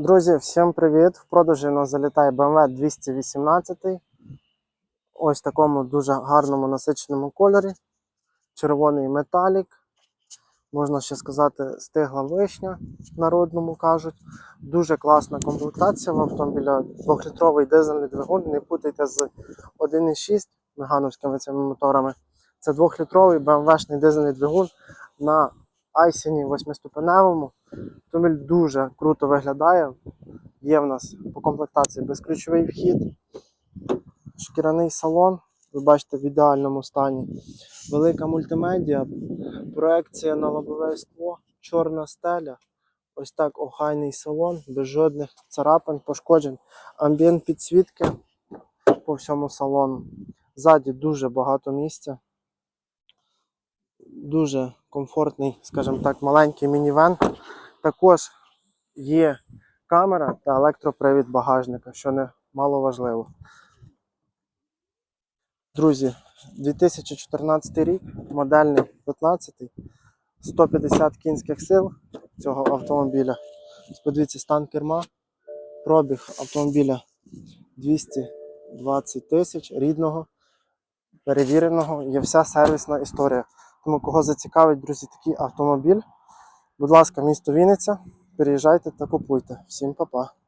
Друзі, всім привіт! В продажі у нас залітає BMW 218. Ось в такому дуже гарному насиченому кольорі. Червоний металік. Можна ще сказати, стигла вишня, народному кажуть. Дуже класна комплектація в автомобіля. 2-літровий дизельний двигун. Не путайте з 1,6 мегановськими цими моторами. Це 2-літровий BMW-шний дизельний двигун на Айсені 8-ступеневому. Автомобіль дуже круто виглядає. Є в нас по комплектації безключовий вхід, шкіряний салон. Ви бачите в ідеальному стані. Велика мультимедіа, проекція на лобове скло, чорна стеля. Ось так охайний салон, без жодних царапин, пошкоджень. Амбієнт підсвітки по всьому салону. Ззаді дуже багато місця. Дуже комфортний, скажімо так, маленький мінівен. Також є камера та електропривід багажника, що не мало важливо. Друзі, 2014 рік, модельний 15, 150 кінських сил цього автомобіля. Подивіться, стан керма, пробіг автомобіля 220 тисяч рідного, перевіреного, є вся сервісна історія. Тому кого зацікавить, друзі, такий автомобіль, будь ласка, місто Вінниця, переїжджайте та купуйте. Всім па-па.